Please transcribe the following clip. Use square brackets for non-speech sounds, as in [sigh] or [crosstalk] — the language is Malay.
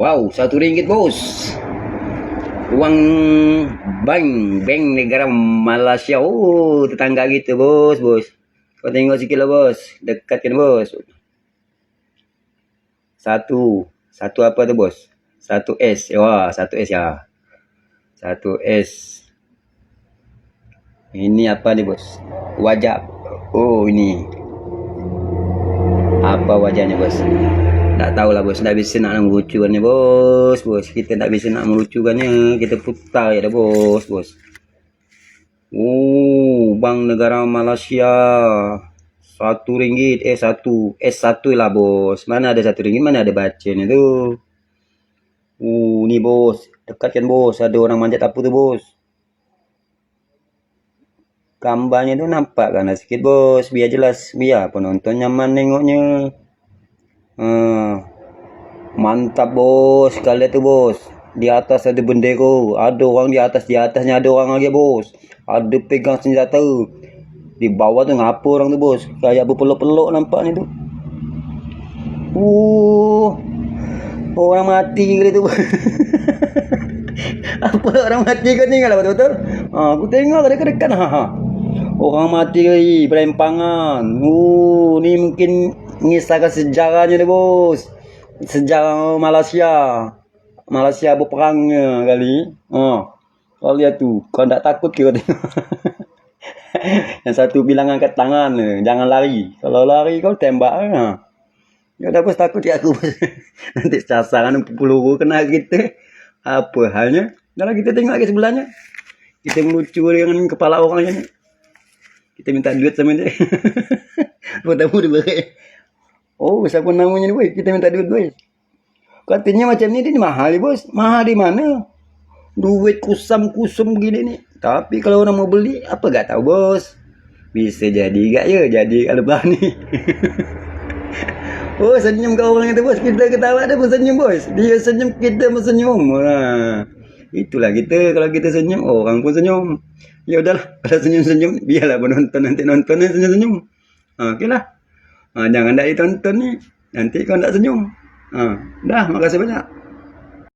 Wow, satu ringgit bos. Uang bank, bank negara Malaysia. Oh, tetangga kita bos, bos. Kau tengok sikit lah bos. Dekatkan bos. Satu. Satu apa tu bos? Satu S. Wah, satu S ya. Satu S. Ini apa ni bos? Wajah. Oh, ini. Apa wajahnya bos? Tak tahulah bos. Tak bisa nak melucukannya bos. Bos. Kita tak bisa nak melucukannya. Kita putar je dah bos. Bos. Oh, Bank Negara Malaysia. Satu ringgit. Eh, satu. Eh, satu lah bos. Mana ada satu ringgit? Mana ada bacanya tu? Oh, ni bos. Dekatkan bos. Ada orang manjat apa tu bos? Gambarnya tu nampak kan sikit bos. Biar jelas. Biar penonton nyaman tengoknya. Hmm. Mantap bos. Kali tu bos. Di atas ada bendera. Ada orang di atas. Di atasnya ada orang lagi bos. Ada pegang senjata. Di bawah tu ngapa orang tu bos. Kayak berpeluk-peluk nampaknya tu. Uh. Orang mati kali tu [laughs] apa orang mati kau tengok lah betul-betul. Ha, aku tengok dekat-dekat. Ha, ha. Orang mati lagi pelempangan. Oh, ni mungkin mengisahkan sejarahnya ni bos. Sejarah Malaysia. Malaysia berperangnya kali. Ha. Kau lihat tu. Kau tak takut ke kau tengok. [laughs] Yang satu bilang angkat tangan. Jangan lari. Kalau lari kau tembak. Ha. Ya dah bos takut ya aku. [laughs] Nanti sasaran peluru kena kita. Apa halnya? Kalau kita tengok lagi sebelahnya. Kita melucu dengan kepala orang ni. Kita minta duit sama dia. [laughs] Tahu dia berat. Oh, siapa namanya ni boy? Kita minta duit boy. Katanya macam ni dia ni mahal bos. Mahal di mana? Duit kusam-kusum begini ni. Tapi kalau orang mau beli, apa gak tahu bos. Bisa jadi gak ya? Jadi kalau lepas ni. [laughs] oh, senyum kau orang itu bos. Kita ketawa dia pun senyum bos. Dia senyum, kita pun senyum. Ha. Itulah kita. Kalau kita senyum, orang pun senyum. Ya udahlah. Kalau senyum-senyum, biarlah penonton nanti nonton senyum-senyum. Ha, okey lah. Ha, jangan dah ditonton ni. Nanti kau tak senyum. Ha, dah, makasih banyak.